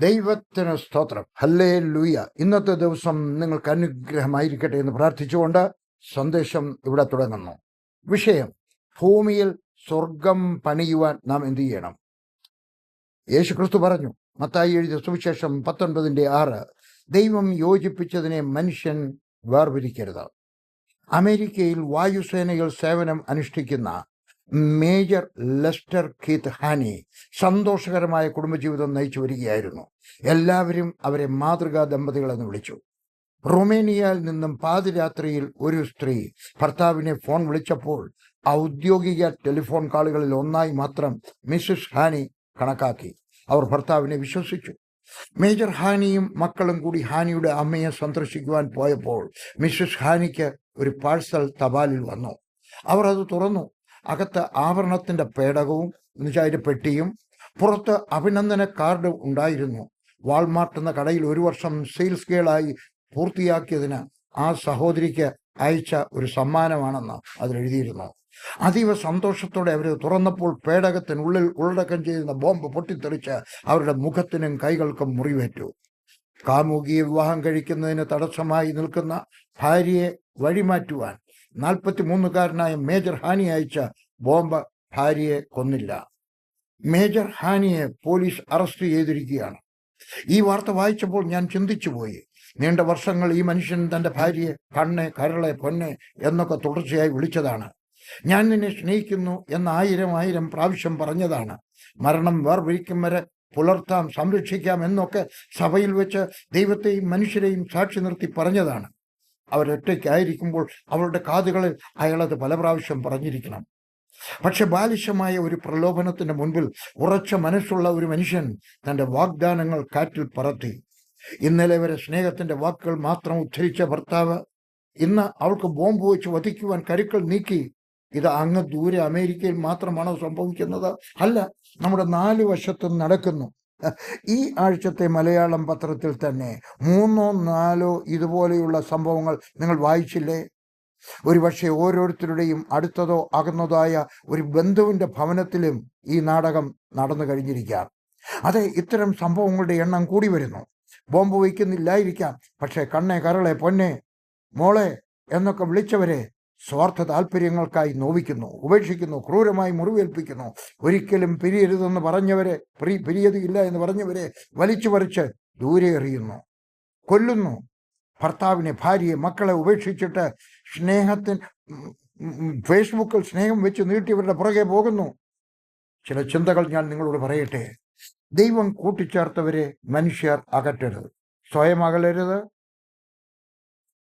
ദൈവത്തിന് സ്തോത്രം. ഹല്ലേ ലൂയ ഇന്നത്തെ ദിവസം നിങ്ങൾക്ക് അനുഗ്രഹമായിരിക്കട്ടെ എന്ന് പ്രാർത്ഥിച്ചുകൊണ്ട് സന്ദേശം ഇവിടെ തുടങ്ങുന്നു. വിഷയം ഭൂമിയിൽ സ്വർഗം പണിയുവാൻ നാം എന്തു ചെയ്യണം? യേശു ക്രിസ്തു പറഞ്ഞു മത്തായി എഴുതിയ സുവിശേഷം പത്തൊൻപതിന്റെ ആറ് ദൈവം യോജിപ്പിച്ചതിനെ മനുഷ്യൻ വേർപിരിക്കരുത്. അമേരിക്കയിൽ വായുസേനയിൽ സേവനം അനുഷ്ഠിക്കുന്ന മേജർ ലെസ്റ്റർ കീത്ത് ഹാനി സന്തോഷകരമായ കുടുംബജീവിതം നയിച്ചു വരികയായിരുന്നു. എല്ലാവരും അവരെ മാതൃകാ ദമ്പതികളെന്ന് വിളിച്ചു. റൊമേനിയയിൽ നിന്നും പാതിരാത്രിയിൽ ഒരു സ്ത്രീ ഭർത്താവിനെ ഫോൺ വിളിച്ചപ്പോൾ ഔദ്യോഗിക ടെലിഫോൺ കാളുകളിൽ ഒന്നായി മാത്രം മിസ്സിസ് ഹാനി കണക്കാക്കി. അവർ ഭർത്താവിനെ വിശ്വസിച്ചു. മേജർ ഹാനിയും മക്കളും കൂടി ഹാനിയുടെ അമ്മയെ സന്ദർശിക്കുവാൻ പോയപ്പോൾ മിസ്സിസ് ഹാനിക്ക് ഒരു പാഴ്സൽ തപാലിൽ വന്നു. അവർ അത് തുറന്നു. അകത്ത് ആവരണത്തിന്റെ പേടകവും എന്നുവെച്ചാൽ അതിന്റെ പെട്ടിയും പുറത്ത് അഭിനന്ദന കാർഡ് ഉണ്ടായിരുന്നു. വാൾമാർട്ട് എന്ന കടയിൽ ഒരു വർഷം സെയിൽസ് ഗേളായി പൂർത്തിയാക്കിയതിന് ആ സഹോദരിക്ക് അയച്ച ഒരു സമ്മാനമാണെന്ന് അതിലെഴുതിയിരുന്നു. അതീവ സന്തോഷത്തോടെ അവർ തുറന്നപ്പോൾ പേടകത്തിനുള്ളിൽ ഉള്ളടക്കം ചെയ്യുന്ന ബോംബ് പൊട്ടിത്തെറിച്ച് അവരുടെ മുഖത്തിനും കൈകൾക്കും മുറിവേറ്റു. കാമുകിയെ വിവാഹം കഴിക്കുന്നതിന് തടസ്സമായി നിൽക്കുന്ന ഭാര്യയെ വഴിമാറ്റുവാൻ നാൽപ്പത്തി മൂന്നുകാരനായ മേജർ ഹാനി അയച്ച ബോംബ് ഭാര്യയെ കൊന്നില്ല. മേജർ ഹാനിയെ പോലീസ് അറസ്റ്റ് ചെയ്തിരിക്കുകയാണ്. ഈ വാർത്ത വായിച്ചപ്പോൾ ഞാൻ ചിന്തിച്ചുപോയി. നീണ്ട വർഷങ്ങൾ ഈ മനുഷ്യൻ തന്റെ ഭാര്യയെ കണ്ണ് കരളെ പൊന്നെ എന്നൊക്കെ തുടർച്ചയായി വിളിച്ചതാണ്. ഞാൻ നിന്നെ സ്നേഹിക്കുന്നു എന്ന ആയിരം ആയിരം പ്രാവശ്യം പറഞ്ഞതാണ്. മരണം വേർപിരിക്കും വരെ പുലർത്താം സംരക്ഷിക്കാം എന്നൊക്കെ സഭയിൽ വെച്ച് ദൈവത്തെയും മനുഷ്യരെയും സാക്ഷി നിർത്തി പറഞ്ഞതാണ്. അവരൊറ്റയ്ക്കായിരിക്കുമ്പോൾ അവരുടെ കാതുകളിൽ അയാളത് പല പ്രാവശ്യം പറഞ്ഞിരിക്കണം. പക്ഷെ ബാലിശമായ ഒരു പ്രലോഭനത്തിന്റെ മുൻപിൽ ഉറച്ച മനസ്സുള്ള ഒരു മനുഷ്യൻ തന്റെ വാഗ്ദാനങ്ങൾ കാറ്റിൽ പറത്തി. ഇന്നലെ വരെ സ്നേഹത്തിന്റെ വാക്കുകൾ മാത്രം ഉദ്ധരിച്ച ഭർത്താവ് ഇന്ന് അവൾക്ക് ബോംബ് വെച്ച് വധിക്കുവാൻ കരുക്കൾ നീക്കി. ഇത് അങ്ങ് ദൂരെ അമേരിക്കയിൽ മാത്രമാണോ സംഭവിക്കുന്നത്? അല്ല നമ്മുടെ നാല് വശത്തും നടക്കുന്നു. ഈ ആഴ്ചത്തെ മലയാളം പത്രത്തിൽ തന്നെ മൂന്നോ നാലോ ഇതുപോലെയുള്ള സംഭവങ്ങൾ നിങ്ങൾ വായിച്ചില്ലേ? ഒരുപക്ഷെ ഓരോരുത്തരുടെയും അടുത്തതോ അകന്നതോ ഒരു ബന്ധുവിന്റെ ഭവനത്തിലും ഈ നാടകം നടന്നു കഴിഞ്ഞിരിക്കാം. അതെ ഇത്തരം സംഭവങ്ങളുടെ എണ്ണം കൂടി വരുന്നു. ബോംബ് വയ്ക്കുന്നില്ലായിരിക്കാം. പക്ഷേ കണ്ണെ കരളെ പൊന്നെ മോളെ എന്നൊക്കെ വിളിച്ചവരെ സ്വാർത്ഥ താല്പര്യങ്ങൾക്കായി നോവിക്കുന്നു ഉപേക്ഷിക്കുന്നു ക്രൂരമായി മുറിവേൽപ്പിക്കുന്നു. ഒരിക്കലും പിരിയരുതെന്ന് പറഞ്ഞവരെ പ്രി പിരിയതില്ല എന്ന് പറഞ്ഞവരെ വലിച്ചു പറിച്ച് ദൂരെ എറിയുന്നു. കൊല്ലുന്നു. ഭർത്താവിനെ ഭാര്യയെ മക്കളെ ഉപേക്ഷിച്ചിട്ട് സ്നേഹത്തിന് ഫേസ്ബുക്കിൽ സ്നേഹം വെച്ച് നീട്ടിയവരുടെ പുറകെ പോകുന്നു. ചില ചിന്തകൾ ഞാൻ നിങ്ങളോട് പറയട്ടെ. ദൈവം കൂട്ടിച്ചേർത്തവരെ മനുഷ്യർ അകറ്റരുത്. സ്വയം അകലരുത്.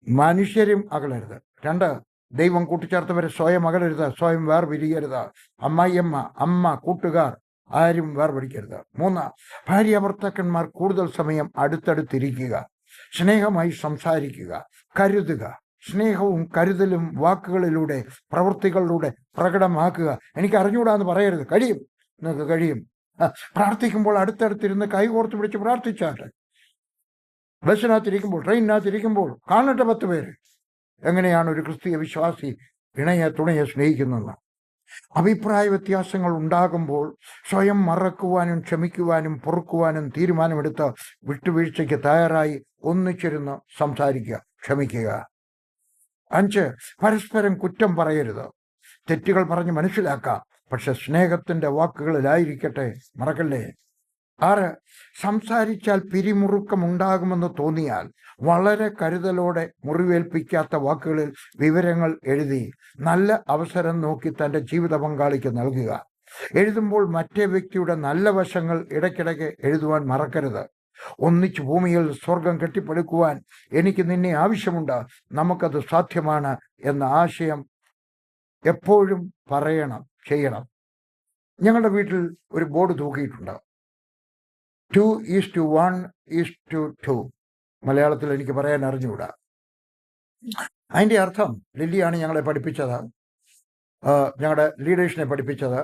മനുഷ്യരും അകലരുത്. രണ്ട് ദൈവം കൂട്ടിച്ചേർത്തവരെ സ്വയം അകലരുത് സ്വയം വേർപിരിയരുത്. അമ്മായിയമ്മ അമ്മ കൂട്ടുകാർ ആരും വേർപിടിക്കരുത് മൂന്ന് ഭാര്യ ഭർത്താക്കന്മാർ കൂടുതൽ സമയം അടുത്തടുത്തിരിക്കുക. സ്നേഹമായി സംസാരിക്കുക കരുതുക. സ്നേഹവും കരുതലും വാക്കുകളിലൂടെ പ്രവൃത്തികളിലൂടെ പ്രകടമാക്കുക. എനിക്ക് അറിഞ്ഞുകൂടാന്ന് പറയരുത്. കഴിയും. നിങ്ങൾക്ക് കഴിയും. പ്രാർത്ഥിക്കുമ്പോൾ അടുത്തടുത്തിരുന്ന് കൈകോർത്ത് പിടിച്ച് പ്രാർത്ഥിച്ചാട്ടെ ബസ്സിനകത്തിരിക്കുമ്പോൾ ട്രെയിനിനകത്തിരിക്കുമ്പോൾ കാണട്ടെ പത്ത് പേര്. എങ്ങനെയാണ് ഒരു ക്രിസ്തീയ വിശ്വാസി ഇണയെ തുണയെ സ്നേഹിക്കുന്നത്? അഭിപ്രായ വ്യത്യാസങ്ങൾ ഉണ്ടാകുമ്പോൾ സ്വയം മറക്കുവാനും ക്ഷമിക്കുവാനും പൊറുക്കുവാനും തീരുമാനമെടുത്ത് വിട്ടുവീഴ്ചയ്ക്ക് തയ്യാറായി ഒന്നിച്ചിരുന്ന് സംസാരിക്കുക ക്ഷമിക്കുക. അഞ്ച് പരസ്പരം കുറ്റം പറയരുത്. തെറ്റുകൾ പറഞ്ഞ് മനസ്സിലാക്കാം പക്ഷെ സ്നേഹത്തിന്റെ വാക്കുകളിലായിരിക്കട്ടെ മറക്കല്ലേ? ആറ് സംസാരിച്ചാൽ പിരിമുറുക്കമുണ്ടാകുമെന്ന് തോന്നിയാൽ വളരെ കരുതലോടെ മുറിവേൽപ്പിക്കാത്ത വാക്കുകളിൽ വിവരങ്ങൾ എഴുതി നല്ല അവസരം നോക്കി തന്റെ ജീവിത പങ്കാളിക്ക് നൽകുക. എഴുതുമ്പോൾ മറ്റേ വ്യക്തിയുടെ നല്ല വശങ്ങൾ ഇടയ്ക്കിടയ്ക്ക് എഴുതുവാൻ മറക്കരുത്. ഒന്നിച്ചു ഭൂമിയിൽ സ്വർഗം കെട്ടിപ്പടുക്കുവാൻ എനിക്ക് നിന്നെ ആവശ്യമുണ്ട്. നമുക്കത് സാധ്യമാണ് എന്ന ആശയം എപ്പോഴും പറയണം ചെയ്യണം. ഞങ്ങളുടെ വീട്ടിൽ ഒരു board തൂക്കിയിട്ടുണ്ട്. Two is to one is to two മലയാളത്തിൽ എനിക്ക് പറയാൻ അറിഞ്ഞുകൂടാ. അതിന്റെ അർത്ഥം ലില്ലിയാണ് ഞങ്ങളെ പഠിപ്പിച്ചത്. ഞങ്ങളുടെ ലീഡേഴ്സിനെ പഠിപ്പിച്ചത്.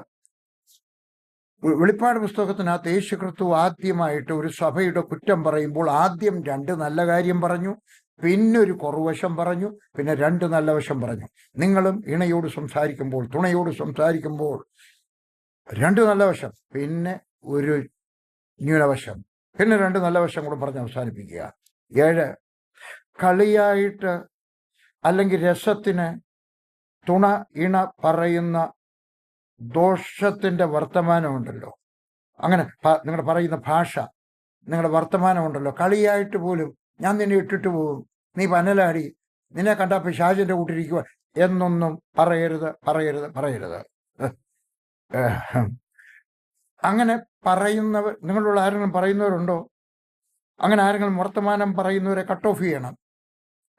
വെളിപ്പാട് പുസ്തകത്തിനകത്ത് യേശു ക്രിസ്തു ആദ്യമായിട്ട് ഒരു സഭയുടെ കുറ്റം പറയുമ്പോൾ ആദ്യം രണ്ട് നല്ല കാര്യം പറഞ്ഞു പിന്നെ ഒരു കുറവശം പറഞ്ഞു പിന്നെ രണ്ട് നല്ല വശം പറഞ്ഞു. നിങ്ങളും ഇണയോട് സംസാരിക്കുമ്പോൾ തുണയോട് സംസാരിക്കുമ്പോൾ രണ്ട് നല്ല വശം പിന്നെ ഒരു ന്യൂനവശം പിന്നെ രണ്ട് നല്ല വശം കൂടെ പറഞ്ഞ് അവസാനിപ്പിക്കുക. ഏഴ് കളിയായിട്ട് അല്ലെങ്കിൽ രസത്തിന് തുണ ഇണ പറയുന്ന ദോഷത്തിന്റെ വർത്തമാനമുണ്ടല്ലോ. അങ്ങനെ നിങ്ങൾ പറയുന്ന ഭാഷ നിങ്ങളുടെ വർത്തമാനമുണ്ടല്ലോ. കളിയായിട്ട് പോലും ഞാൻ നിന്നെ ഇട്ടിട്ട് പോകും നീ പനലാടി. നിന്നെ കണ്ടാൽ പിശാചിന്റെ കൂട്ടിരിക്കുക എന്നൊന്നും പറയരുത് പറയരുത് പറയരുത്. അങ്ങനെ പറയുന്നവർ നിങ്ങളുള്ള ആരെങ്കിലും പറയുന്നവരുണ്ടോ? അങ്ങനെ ആരെങ്കിലും വർത്തമാനം പറയുന്നവരെ കട്ട് ഓഫ് ചെയ്യണം.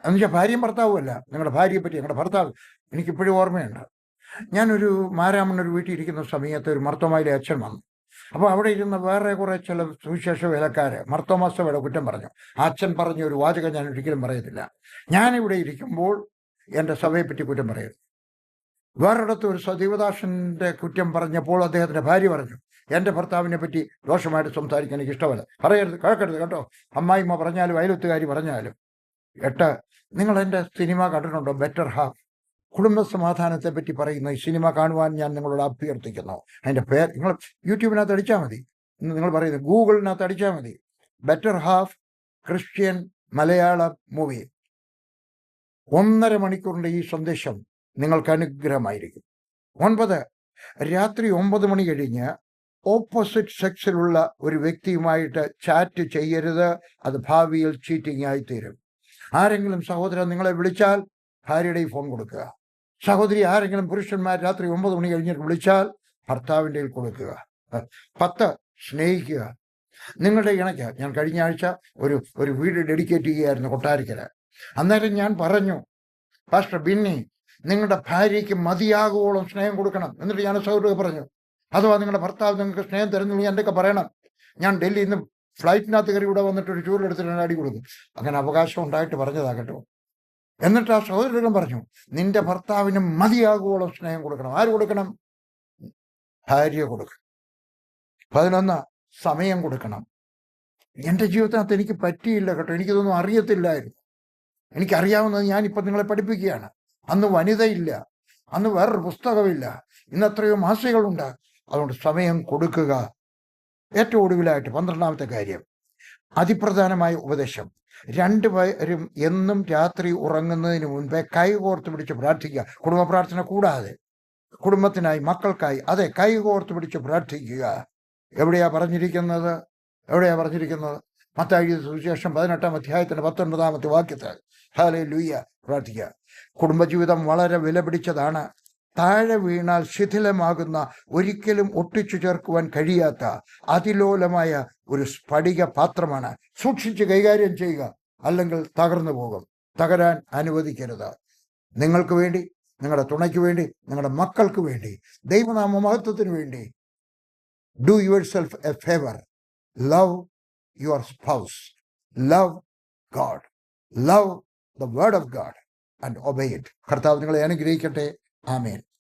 എന്നുവെച്ചാൽ ഭാര്യയും ഭർത്താവുമല്ല നിങ്ങളുടെ ഭാര്യയെ പറ്റി നിങ്ങളുടെ ഭർത്താവ് എനിക്കിപ്പോഴും ഓർമ്മയുണ്ട്. ഞാനൊരു ഒരു വീട്ടിൽ ഇരിക്കുന്ന സമയത്ത് ഒരു മർത്തോമായിലെ അച്ഛൻ വന്നു. അപ്പോൾ അവിടെ ഇരുന്ന വേറെ കുറെ ചില സുവിശേഷ വേലക്കാര് മർത്തോമാസയുടെ കുറ്റം പറഞ്ഞു. അച്ഛൻ പറഞ്ഞ ഒരു വാചകം ഞാൻ ഒരിക്കലും പറയത്തില്ല. ഞാനിവിടെ ഇരിക്കുമ്പോൾ എന്റെ സഭയെ പറ്റി കുറ്റം പറയും വേറൊരിടത്ത് ഒരു സദീവദാസന്റെ കുറ്റം പറഞ്ഞപ്പോൾ അദ്ദേഹത്തിന്റെ ഭാര്യ പറഞ്ഞു എന്റെ ഭർത്താവിനെ പറ്റി ദോഷമായിട്ട് സംസാരിക്കാൻ എനിക്ക് ഇഷ്ടമല്ല പറയരുത് കേൾക്കരുത് കേട്ടോ. അമ്മായിമ്മ പറഞ്ഞാലും അയലത്തുകാരി പറഞ്ഞാലും. എട്ട് നിങ്ങൾ എന്റെ സിനിമ കണ്ടിട്ടുണ്ടോ? ബെറ്റർ ഹാഫ് കുടുംബ സമാധാനത്തെ പറ്റി പറയുന്ന ഈ സിനിമ കാണുവാൻ ഞാൻ നിങ്ങളോട് അഭ്യർത്ഥിക്കുന്നു. അതിന്റെ പേര് നിങ്ങൾ യൂട്യൂബിനകത്ത് അടിച്ചാൽ മതി. നിങ്ങൾ പറയുന്നത് ഗൂഗിളിനകത്ത് അടിച്ചാൽ മതി. Better half Christian Malayala movie ഒന്നര മണിക്കൂറിന്റെ ഈ സന്ദേശം നിങ്ങൾക്ക് അനുഗ്രഹമായിരിക്കും. ഒൻപത് രാത്രി ഒമ്പത് മണി കഴിഞ്ഞ് ഓപ്പോസിറ്റ് സെക്സിലുള്ള ഒരു വ്യക്തിയുമായിട്ട് ചാറ്റ് ചെയ്യരുത്. അത് ഭാവിയിൽ ചീറ്റിംഗ് ആയി തീരും ആരെങ്കിലും സഹോദരൻ നിങ്ങളെ വിളിച്ചാൽ ഭാര്യയുടെ ഫോൺ കൊടുക്കുക. സഹോദരി ആരെങ്കിലും പുരുഷന്മാർ രാത്രി ഒമ്പത് മണി കഴിഞ്ഞിട്ട് വിളിച്ചാൽ ഭർത്താവിന്റെ കൊടുക്കുക. പത്ത് സ്നേഹിക്കുക. നിങ്ങളുടെ ഇണയ്ക്ക് ഞാൻ കഴിഞ്ഞ ആഴ്ച ഒരു ഒരു വീട് ഡെഡിക്കേറ്റ് ചെയ്യുകയായിരുന്നു കൊട്ടാരക്കര. അന്നേരം ഞാൻ പറഞ്ഞു പാസ്റ്റർ ബിന്നി നിങ്ങളുടെ ഭാര്യയ്ക്ക് മതിയാകുവോളം സ്നേഹം കൊടുക്കണം. എന്നിട്ട് ഞാൻ സൗരവ് പറഞ്ഞു അഥവാ നിങ്ങളുടെ ഭർത്താവ് നിങ്ങൾക്ക് സ്നേഹം തരുന്നില്ല എന്തൊക്കെ പറയണം. ഞാൻ ഡൽഹിയിൽ നിന്ന് ഫ്ലൈറ്റിനകത്ത് കയറി ഇവിടെ വന്നിട്ട് ഒരു ചൂടെടുത്തിട്ട് അടി കൊടുക്കും അങ്ങനെ അവകാശം ഉണ്ടായിട്ട് പറഞ്ഞതാകട്ടോ എന്നിട്ട് ആ സഹോദരൻ പറഞ്ഞു നിന്റെ ഭർത്താവിന് മതിയാകുവോളം സ്നേഹം കൊടുക്കണം. ആര് കൊടുക്കണം? ഭാര്യ കൊടുക്കണം പതിനൊന്ന് സമയം കൊടുക്കണം. എന്റെ ജീവിതത്തിനകത്ത് എനിക്ക് പറ്റിയില്ല കേട്ടോ. എനിക്കിതൊന്നും അറിയത്തില്ലായിരുന്നു. എനിക്കറിയാവുന്നത് ഞാനിപ്പോൾ നിങ്ങളെ പഠിപ്പിക്കുകയാണ്. അന്ന് വനിതയില്ല. അന്ന് വേറൊരു പുസ്തകമില്ല ഇന്ന് എത്രയോ മാസികളുണ്ട് അതുകൊണ്ട് സമയം കൊടുക്കുക. ഏറ്റവും ഒടുവിലായിട്ട് പന്ത്രണ്ടാമത്തെ കാര്യം. അതിപ്രധാനമായ ഉപദേശം. രണ്ടുപേരും എന്നും രാത്രി ഉറങ്ങുന്നതിന് മുൻപേ കൈകോർത്ത് പിടിച്ച് പ്രാർത്ഥിക്കുക. കുടുംബ പ്രാർത്ഥന കൂടാതെ. കുടുംബത്തിനായി മക്കൾക്കായി അതെ കൈ കൈകോർത്ത് പിടിച്ച് പ്രാർത്ഥിക്കുക. എവിടെയാ പറഞ്ഞിരിക്കുന്നത്? എവിടെയാ പറഞ്ഞിരിക്കുന്നത്? മത്തായി സുവിശേഷം പതിനെട്ടാം അധ്യായത്തിന്റെ പത്തൊൻപതാമത്തെ വാക്യത്തിൽ. ഹാലേ ലൂയ്യ പ്രാർത്ഥിക്കുക. കുടുംബജീവിതം വളരെ വിലപിടിച്ചതാണ് താഴെ വീണാൽ ശിഥിലമാകുന്ന ഒരിക്കലും ഒട്ടിച്ചു ചേർക്കുവാൻ കഴിയാത്ത അതിലോലമായ ഒരു സ്ഫടിക പാത്രമാണ്. സൂക്ഷിച്ച് കൈകാര്യം ചെയ്യുക അല്ലെങ്കിൽ തകർന്നു പോകും. തകരാൻ അനുവദിക്കരുത്. നിങ്ങൾക്ക് വേണ്ടി നിങ്ങളുടെ തുണയ്ക്ക് വേണ്ടി നിങ്ങളുടെ മക്കൾക്ക് വേണ്ടി ദൈവനാമ മഹത്വത്തിന് വേണ്ടി do yourself a favour love your spouse love God love the word of God and obey it കർത്താവ് നിങ്ങളെ അനുഗ്രഹിക്കട്ടെ. ആമേൻ.